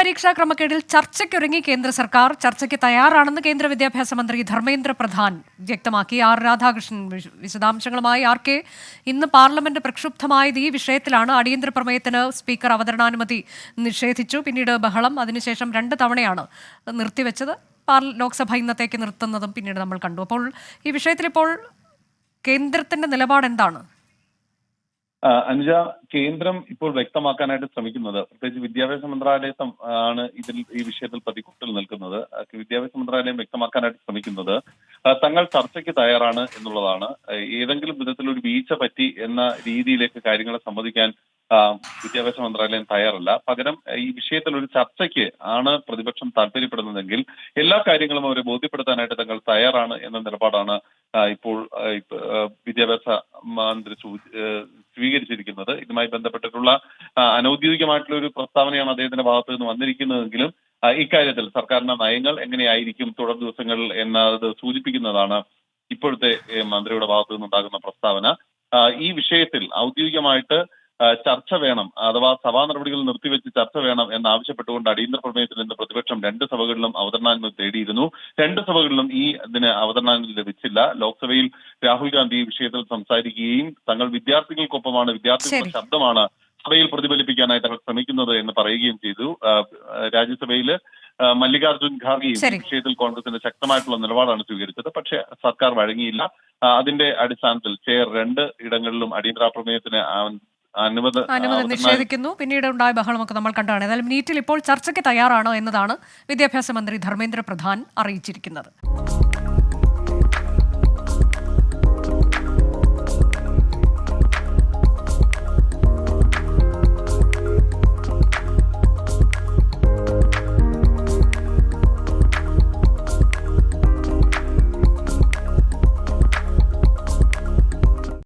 പരീക്ഷാ ക്രമക്കേടിൽ ചർച്ചയ്ക്കൊരുങ്ങി കേന്ദ്ര സർക്കാർ. ചർച്ചയ്ക്ക് തയ്യാറാണെന്ന് കേന്ദ്ര വിദ്യാഭ്യാസ മന്ത്രി ധർമ്മേന്ദ്ര പ്രധാൻ വ്യക്തമാക്കി. ആർ രാധാകൃഷ്ണൻ വിശദാംശങ്ങളുമായി ആർ കെ. ഇന്ന് പാർലമെന്റ് പ്രക്ഷുബ്ധമായത് ഈ വിഷയത്തിലാണ്. അടിയന്തര പ്രമേയത്തിന് സ്പീക്കർ അവതരണാനുമതി നിഷേധിച്ചു. പിന്നീട് ബഹളം. അതിനുശേഷം രണ്ട് തവണയാണ് നിർത്തിവെച്ചത്. ലോക്സഭ ഇന്നത്തേക്ക് നിർത്തുന്നതും പിന്നീട് നമ്മൾ കണ്ടു. അപ്പോൾ ഈ വിഷയത്തിൽ ഇപ്പോൾ കേന്ദ്രത്തിന്റെ നിലപാട് എന്താണ് അനുജ കേന്ദ്രം ഇപ്പോൾ വ്യക്തമാക്കാനായിട്ട് ശ്രമിക്കുന്നത് പ്രത്യേകിച്ച് വിദ്യാഭ്യാസ മന്ത്രാലയം ആണ് ഇതിൽ ഈ വിഷയത്തിൽ പ്രതികൂട്ടിൽ നിൽക്കുന്നത്. വിദ്യാഭ്യാസ മന്ത്രാലയം വ്യക്തമാക്കാനായിട്ട് ശ്രമിക്കുന്നത്. തങ്ങൾ ചർച്ചയ്ക്ക് തയ്യാറാണ് എന്നുള്ളതാണ്. ഏതെങ്കിലും ഏതെങ്കിലും വിധത്തിലൊരു വീഴ്ച പറ്റി എന്ന രീതിയിലേക്ക് കാര്യങ്ങളെ സമ്മതിക്കാൻ ആ, വിദ്യാഭ്യാസ മന്ത്രാലയം തയ്യാറല്ല. പകരം ഈ വിഷയത്തിൽ ഒരു ചർച്ചയ്ക്ക് ആണ് പ്രതിപക്ഷം താല്പര്യപ്പെടുന്നതെങ്കിൽ എല്ലാ കാര്യങ്ങളും അവരെ ബോധ്യപ്പെടുത്താനായിട്ട് തങ്ങൾ തയ്യാറാണ് എന്ന നിലപാടാണ് ഇപ്പോൾ വിദ്യാഭ്യാസ മന്ത്രി സ്വീകരിച്ചിരിക്കുന്നത്. ഇതുമായി ബന്ധപ്പെട്ടിട്ടുള്ള അനൌദ്യോഗികമായിട്ടുള്ള ഒരു പ്രസ്താവനയാണ് അദ്ദേഹത്തിന്റെ ഭാഗത്ത് നിന്ന് വന്നിരിക്കുന്നതെങ്കിലും ഇക്കാര്യത്തിൽ സർക്കാരിന്റെ നയങ്ങൾ എങ്ങനെയായിരിക്കും തുടർ ദിവസങ്ങളിൽ എന്നത് സൂചിപ്പിക്കുന്നതാണ് ഇപ്പോഴത്തെ മന്ത്രിയുടെ ഭാഗത്തു നിന്നുണ്ടാകുന്ന പ്രസ്താവന. ഈ വിഷയത്തിൽ ഔദ്യോഗികമായിട്ട് ചർച്ച വേണം. അഥവാ സഭാ നടപടികൾ നിർത്തിവെച്ച് ചർച്ച വേണം എന്നാവശ്യപ്പെട്ടുകൊണ്ട് അടിയന്തര പ്രമേയത്തിൽ നിന്ന് പ്രതിപക്ഷം രണ്ട് സഭകളിലും അവതരണാനുമതി തേടിയിരുന്നു. രണ്ട് സഭകളിലും ഈ ഇതിന് അവതരണാനുമതി ലഭിച്ചില്ല. ലോക്സഭയിൽ രാഹുൽ ഗാന്ധി ഈ വിഷയത്തിൽ സംസാരിക്കുകയും തങ്ങൾ വിദ്യാർത്ഥികൾക്കൊപ്പമാണ് വിദ്യാർത്ഥികളുടെ. ശബ്ദമാണ് സഭയിൽ പ്രതിഫലിപ്പിക്കാനായിട്ട് അവർ ശ്രമിക്കുന്നത് എന്ന് പറയുകയും ചെയ്തു. രാജ്യസഭയിൽ മല്ലികാർജുൻ മല്ലികാർജുൻ ഖാർഗെയും ഈ വിഷയത്തിൽ കോൺഗ്രസിന്റെ ശക്തമായിട്ടുള്ള നിലപാടാണ് സ്വീകരിച്ചത്. പക്ഷേ സർക്കാർ വഴങ്ങിയില്ല. അതിന്റെ അടിസ്ഥാനത്തിൽ ചെയർ രണ്ട് ഇടങ്ങളിലും അടിയന്തരാപ്രമേയത്തിന് അനുമതി നിഷേധിക്കുന്നു. പിന്നീട് ഉണ്ടായ ബഹളമൊക്കെ നമ്മൾ കണ്ടാണ്. ഏതായാലും നീറ്റിൽ ഇപ്പോൾ ചർച്ചയ്ക്ക് തയ്യാറാണോ എന്നതാണ് വിദ്യാഭ്യാസ മന്ത്രി ധർമ്മേന്ദ്ര പ്രധാൻ അറിയിച്ചിരിക്കുന്നത്.